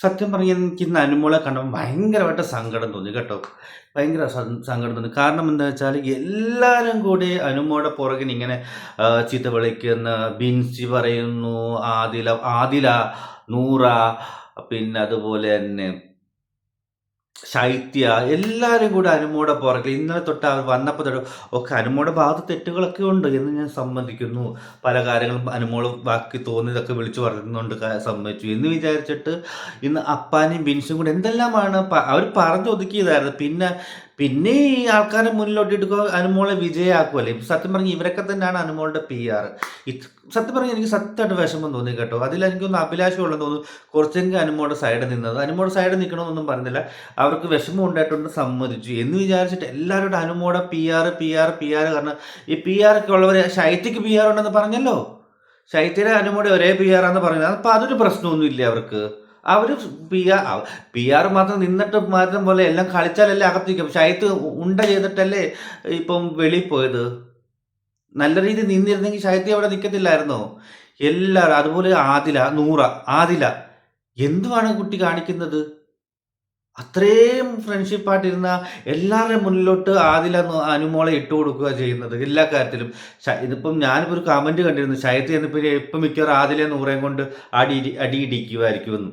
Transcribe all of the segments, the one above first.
സത്യം എനിക്ക് അനുമോളെ കണ്ടപ്പോൾ ഭയങ്കരമായിട്ട് സങ്കടം തോന്നി കേട്ടോ. ഭയങ്കര സങ്കടം തോന്നി. കാരണം എന്താ വെച്ചാൽ എല്ലാവരും കൂടി അനുമോടെ പുറകിൽ ഇങ്ങനെ ചീത്ത വിളിക്കുന്ന ബിൻസി പറയുന്നു ആദില ആദില നൂറ പിന്നെ അതുപോലെ തന്നെ ശൈത്യ എല്ലാവരും കൂടെ അനുമോടെ പുറകിൽ ഇന്നലെ തൊട്ട് അവർ വന്നപ്പോൾ തൊട്ട് ഒക്കെ അനുമോടെ ഭാഗത്ത് തെറ്റുകളൊക്കെ ഉണ്ട് എന്ന് ഞാൻ സമ്മതിക്കുന്നു. പല കാര്യങ്ങളും അനുമോൾ ബാക്കി തോന്നിയതൊക്കെ വിളിച്ചു പറയുന്നുണ്ട് സമ്മതിച്ചു. എന്ന് വിചാരിച്ചിട്ട് ഇന്ന് അപ്പാനും ബിൻസും കൂടെ എന്തെല്ലാമാണ് അവർ പറഞ്ഞു ഒതുക്കിയതായിരുന്നു. പിന്നെ പിന്നെ ഈ ആൾക്കാരെ മുന്നിലോട്ടിട്ട് അനുമോളെ വിജയമാക്കുമല്ലേ സത്യം പറഞ്ഞ് ഇവരൊക്കെ തന്നെയാണ് അനുമോളുടെ പി ആർ സത്യം പറഞ്ഞാൽ എനിക്ക് സത്യമായിട്ട് വിഷമം തോന്നി കേട്ടോ. അതിൽ എനിക്കൊന്ന് അഭിലാഷമുള്ളെന്ന് തോന്നുന്നു. കുറച്ചെങ്കിലും അനുമോളുടെ സൈഡിൽ നിന്നത്. അനുമോളുടെ സൈഡിൽ നിൽക്കണമെന്നൊന്നും പറഞ്ഞില്ല. അവർക്ക് വിഷമം ഉണ്ടായിട്ടുണ്ട് സമ്മതിച്ചു. എന്ന് വിചാരിച്ചിട്ട് എല്ലാവരോടും അനുമോടെ P R P R P R കാരണം ഈ പി ആർ ഒക്കെ ഉള്ളവർ ശൈത്യക്ക് പി ആർ ഉണ്ടെന്ന് പറഞ്ഞല്ലോ? ശൈത്യയുടെ അനുമോടെ ഒരേ പി ആർ ആണെന്ന് പറഞ്ഞത് അപ്പം അതൊരു പ്രശ്നമൊന്നുമില്ലേ അവർക്ക്? അവർ പി ആർ പി ആർ മാത്രം നിന്നിട്ട് മാത്രം പോലെ എല്ലാം കളിച്ചാലല്ലേ അകത്തേക്കും ശൈത്ത് ഉണ്ട ചെയ്തിട്ടല്ലേ ഇപ്പം വെളിയിൽ പോയത്? നല്ല രീതിയിൽ നിന്നിരുന്നെങ്കിൽ ശൈത്യം അവിടെ നിൽക്കത്തില്ലായിരുന്നോ എല്ലാവരും അതുപോലെ ആദില നൂറ ആദില എന്തുവാണ് കുട്ടി കാണിക്കുന്നത്? അത്രയും ഫ്രണ്ട്ഷിപ്പായിട്ടിരുന്ന എല്ലാവരുടെയും മുന്നിലോട്ട് ആദില അനുമോളെ ഇട്ട് കൊടുക്കുക ചെയ്യുന്നത് എല്ലാ കാര്യത്തിലും. ഇതിപ്പം ഞാനിപ്പോൾ ഒരു കമന്റ് കണ്ടിരുന്നു ശൈത്യ എന്നിപ്പോൾ ഇപ്പം മിക്കവാറും ആദിലെ നൂറേം കൊണ്ട് അടി അടി ഇടിക്കുമായിരിക്കുമെന്ന്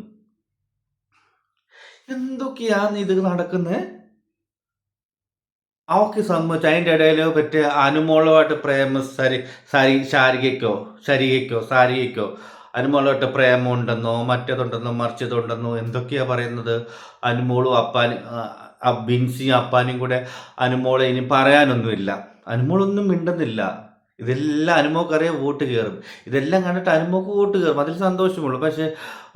എന്തൊക്കെയാണ് ഇത് നടക്കുന്നത് അവർക്ക് സമ്മതിച്ചു. അതിന്റെ ഇടയിൽ പറ്റിയ അനുമോളമായിട്ട് പ്രേമ സരി സരി ശാരികയ്ക്കോ ശരികയ്ക്കോ സാരികയ്ക്കോ അനുമോളുമായിട്ട് പ്രേമമുണ്ടെന്നോ മറ്റേതുണ്ടെന്നോ മറിച്ചതുണ്ടെന്നോ എന്തൊക്കെയാ പറയുന്നത്? അനുമോളും അപ്പാനും ബിൻസിയും അപ്പാനും കൂടെ അനുമോളെ ഇനി പറയാനൊന്നുമില്ല. അനുമോളൊന്നും മിണ്ടുന്നില്ല. ഇതെല്ലാം അനുമോക്കറിയാം വോട്ട് കയറും. ഇതെല്ലാം കണ്ടിട്ട് അനുമോക്ക് വോട്ട് കയറും. അതിൽ സന്തോഷമുള്ളൂ. പക്ഷേ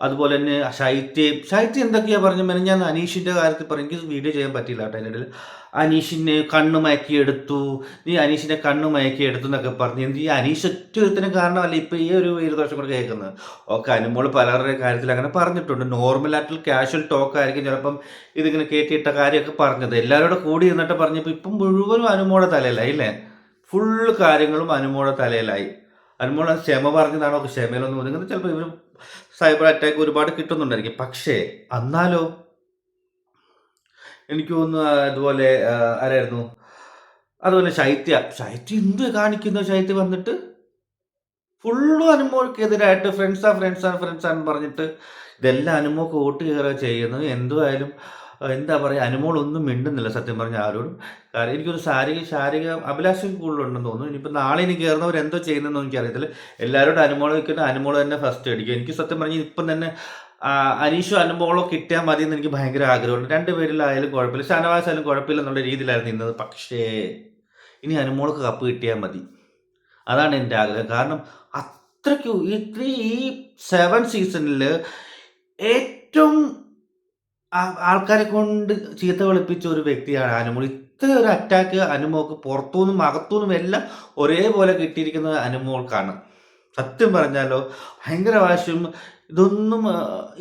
അതുപോലെ തന്നെ ശൈത്യം ശൈത്യം എന്തൊക്കെയാണ് പറഞ്ഞു മെനഞ്ഞ ഞാൻ അനീഷിന്റെ കാര്യത്തിൽ പറഞ്ഞു എനിക്ക് വീഡിയോ ചെയ്യാൻ പറ്റിയില്ല കേട്ടോ അതിന്റെ ഇടയിൽ. അനീഷിനെ കണ്ണ് മയക്കിയെടുത്തു നീ അനീഷിനെ കണ്ണ് മയക്കിയെടുത്തു എന്നൊക്കെ പറഞ്ഞു. ഈ അനീഷ് ഒറ്റത്തിന് കാരണമല്ല ഇപ്പം ഈ ഒരു വർഷം കൂടെ കേൾക്കുന്നത്. ഓക്കെ അനുമോൾ പലരുടെ കാര്യത്തിൽ അങ്ങനെ പറഞ്ഞിട്ടുണ്ട്. നോർമലായിട്ടുള്ള ക്യാഷ്വൽ ടോക്ക് ആയിരിക്കും ചിലപ്പം ഇതിങ്ങനെ കയറ്റിയിട്ട കാര്യമൊക്കെ പറഞ്ഞത്. എല്ലാവരോടും കൂടി ഇരുന്നിട്ട് പറഞ്ഞപ്പോൾ ഇപ്പം മുഴുവനും അനുമോളെ തലയിലായി അല്ലേ? ഫുള്ള് കാര്യങ്ങളും അനുമോടെ തലയിലായി. അനുമോളെ ക്ഷമ പറഞ്ഞതാണോ? ക്ഷമയിലൊന്നും ഒതുങ്ങുന്നത് ചിലപ്പോൾ ഇവർ സൈബർ അറ്റാക്ക് ഒരുപാട് കിട്ടുന്നുണ്ടായിരിക്കും. പക്ഷേ എന്നാലോ എനിക്ക് തോന്നുന്നു അതുപോലെ ആരായിരുന്നു? അതുപോലെ ശൈത്യ. ശൈത്യ എന്ത് കാണിക്കുന്നു? ശൈത്യ വന്നിട്ട് ഫുള്ളും അനുമോൾക്കെതിരായിട്ട് ഫ്രണ്ട്സാ ഫ്രണ്ട്സാ ഫ്രണ്ട്സാന്ന് പറഞ്ഞിട്ട് ഇതെല്ലാം അനുമോക്ക് വോട്ട് കയറുക ചെയ്യുന്നു എന്തുമായാലും എന്താ പറയുക അനുമോളൊന്നും മിണ്ടുന്നില്ല സത്യം പറഞ്ഞ ആരോടും. കാരണം എനിക്കൊരു ശാരീരിക ശാരീരിക അഭിലാഷം കൂടുതലുണ്ടെന്ന് തോന്നുന്നു. ഇനിയിപ്പോൾ നാളെ ഇനി കയറുന്നവർ എന്തോ ചെയ്യുന്നതെന്ന് എനിക്കറിയത്തില്ല. എല്ലാവരോടും അനുമോൾ വയ്ക്കുന്ന അനുമോൾ തന്നെ ഫസ്റ്റ് അടിക്കും. എനിക്ക് സത്യം പറഞ്ഞാൽ ഇപ്പം തന്നെ അനീഷോ അനുമോളോ കിട്ടിയാൽ മതി എന്ന് എനിക്ക് ഭയങ്കര ആഗ്രഹമുണ്ട്. രണ്ടുപേരിലായാലും കുഴപ്പമില്ല. ഷാനവാസ് ആയാലും കുഴപ്പമില്ല എന്നുള്ള രീതിയിലായിരുന്നു ഇന്നത്. പക്ഷേ ഇനി അനുമോൾക്ക് കപ്പ് കിട്ടിയാൽ മതി. അതാണ് എന്റെ ആഗ്രഹം. കാരണം അത്രയ്ക്കും ഇത്രയും ഈ സെവൻ സീസണിൽ ഏറ്റവും ആൾക്കാരെ കൊണ്ട് ചീത്ത വിളിപ്പിച്ച ഒരു വ്യക്തിയാണ് അനുമോൾ. ഇത്ര ഒരു അറ്റാക്ക് അനുമോൾക്ക് പുറത്തുനിന്നും അകത്തുനിന്നും എല്ലാം ഒരേപോലെ കിട്ടിയിരിക്കുന്നത് അനുമോൾക്കാണ്. സത്യം പറഞ്ഞാലോ ഭയങ്കര വാശിയും ഇതൊന്നും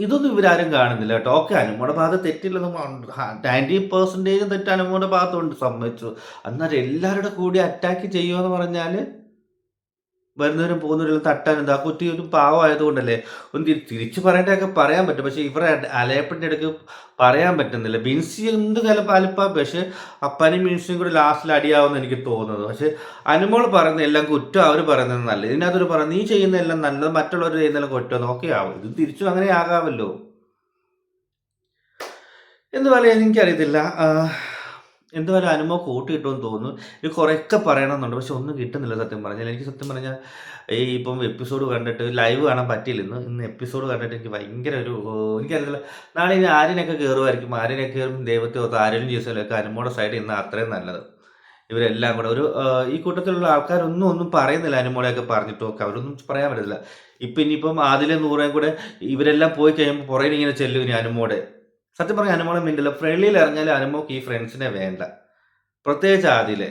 ഇതൊന്നും ഇവരാരും കാണുന്നില്ല കേട്ടോ. ഓക്കെ അനുമോടെ ഭാഗത്ത് തെറ്റില്ലെന്നും നയന്റി പെർസെന്റേജും തെറ്റ് അനുമോടെ ഭാഗത്തുണ്ട് സമ്മതിച്ചു. എന്നാൽ എല്ലാവരുടെ കൂടി അറ്റാക്ക് ചെയ്യുമെന്ന് പറഞ്ഞാൽ വരുന്നവരും പോകുന്നവരും തട്ടാൻ എന്താ? കുട്ടി ഒരു പാവമായതുകൊണ്ടല്ലേ? ഒന്ന് തിരിച്ചു പറയേണ്ടതൊക്കെ പറയാൻ പറ്റും. പക്ഷേ ഇവരെ അലയപ്പന്റെ ഇടയ്ക്ക് പറയാൻ പറ്റുന്നില്ല. ബിൻസി എന്ത് കലപ്പ അലപ്പ പക്ഷേ അപ്പനും ബിൻസിയും കൂടി ലാസ്റ്റിൽ അടിയാവുമെന്ന് എനിക്ക് തോന്നുന്നത് പക്ഷേ അനുമോൾ പറയുന്ന എല്ലാം കുറ്റം. അവർ പറയുന്നത് നല്ലത്. ഇതിനകത്തൊരു പറ നീ ചെയ്യുന്ന എല്ലാം നല്ലത്. മറ്റുള്ളവർ ചെയ്യുന്നതെല്ലാം കുറ്റം. ഓക്കെ ആവും. ഇത് തിരിച്ചും അങ്ങനെ ആകാമല്ലോ. എന്ന് പറയാൻ? എനിക്കറിയത്തില്ല. ആ, എന്തുവരെ അനുഭവം കൂട്ടി കിട്ടുമെന്ന് തോന്നുന്നു. ഇത് കുറേയൊക്കെ പറയണമെന്നുണ്ട്. പക്ഷെ ഒന്നും കിട്ടുന്നില്ല സത്യം പറഞ്ഞാൽ. എനിക്ക് സത്യം പറഞ്ഞാൽ ഈ ഇപ്പം എപ്പിസോഡ് കണ്ടിട്ട് ലൈവ് കാണാൻ പറ്റിയില്ല ഇന്ന് ഇന്ന് എപ്പിസോഡ് കണ്ടിട്ട് എനിക്ക് ഭയങ്കര ഒരു എനിക്കറിയില്ല നാളെ ഇനി ആരിനൊക്കെ കയറുമായിരിക്കും ആര്യനൊക്കെ കയറും ദൈവത്തെ ഓർത്ത് ആരും ജീസലൊക്കെ അനുമോടെ സൈഡിൽ ഇന്ന് അത്രയും നല്ലത്. ഇവരെല്ലാം കൂടെ ഒരു ഈ കൂട്ടത്തിലുള്ള ആൾക്കാരൊന്നും ഒന്നും പറയുന്നില്ല അനുമോളെയൊക്കെ പറഞ്ഞിട്ടോ അവരൊന്നും പറയാൻ പറ്റത്തില്ല. ഇപ്പം ഇനിയിപ്പം ആദിലെ നൂറേം കൂടെ ഇവരെല്ലാം പോയി കഴിയുമ്പോൾ പുറകിൽ ഇങ്ങനെ ചെല്ലും ഇനി അനുമോടെ. സത്യം പറഞ്ഞ അനുമോളെ മിണ്ടില്ല. ഫ്രണ്ട്ലിയിൽ ഇറങ്ങിയാൽ അനുമോക്ക് ഈ ഫ്രണ്ട്സിനെ വേണ്ട. പ്രത്യേകിച്ച് ആദിലെ.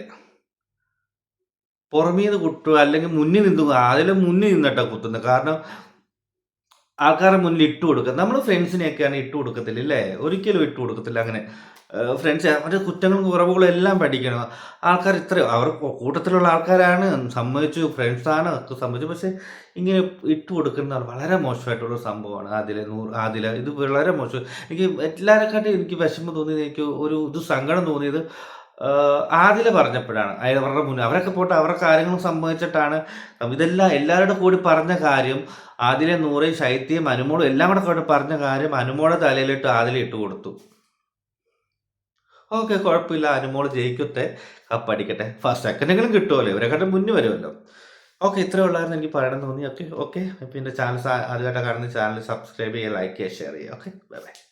പുറമേ നിന്ന് കുട്ടുക അല്ലെങ്കിൽ മുന്നിൽ നിന്നു ആദിലെ മുന്നിൽ നിന്നിട്ടാ കുത്തുന്നത് കാരണം ആൾക്കാരുടെ മുന്നിൽ ഇട്ട് കൊടുക്കുക നമ്മൾ ഫ്രണ്ട്സിനെയൊക്കെയാണ് ഇട്ട് കൊടുക്കത്തില്ല അല്ലേ ഒരിക്കലും ഇട്ട് കൊടുക്കത്തില്ല അങ്ങനെ. ഫ്രണ്ട്സ് അവരുടെ കുറ്റങ്ങളും കുറവുകളും എല്ലാം പഠിക്കണം. ആൾക്കാർ ഇത്ര അവർ കൂട്ടത്തിലുള്ള ആൾക്കാരാണ് സമ്മതിച്ചു ഫ്രണ്ട്സാണ് ഒക്കെ സമ്മതിച്ചു. പക്ഷേ ഇങ്ങനെ ഇട്ട് കൊടുക്കുന്ന വളരെ മോശമായിട്ടുള്ള സംഭവമാണ്. ആദില നൂറ് ആദില ഇത് വളരെ മോശം. എനിക്ക് എല്ലാവരെക്കാട്ടും എനിക്ക് വിഷമം തോന്നിയത് എനിക്ക് ഒരു ഇത് സങ്കടം തോന്നിയത് ആദില പറഞ്ഞപ്പോഴാണ്. അവരുടെ മുന്നിൽ അവരൊക്കെ പോട്ട് അവരുടെ കാര്യങ്ങളും സംഭവിച്ചിട്ടാണ് ഇതെല്ലാം എല്ലാവരുടെ കൂടി പറഞ്ഞ കാര്യം ആദിലെ നൂറ് ശൈത്യം അനുമോളും എല്ലാം കൂടെ പറഞ്ഞ കാര്യം അനുമോളെ തലയിലിട്ട് ആദില ഇട്ട് കൊടുത്തു. ഓക്കെ കുഴപ്പമില്ല. അനുമോൾ ജയിക്കത്തെ കപ്പടിക്കട്ടെ. ഫസ്റ്റ് സെക്കൻഡെങ്കിലും കിട്ടുമല്ലോ ഇവരെക്കാട്ടും മുന്നേ വരുമല്ലോ. ഓക്കെ ഇത്രേ ഉള്ളായിരുന്നു എനിക്ക് പറയണം തോന്നി. Okay okay. പിന്നെ ചാനൽ ആദ്യമായിട്ട് കാണുന്ന ചാനൽ സബ്സ്ക്രൈബ് ചെയ്യുക ലൈക്ക് ചെയ്യുക ഷെയർ ചെയ്യുക. Okay bye bye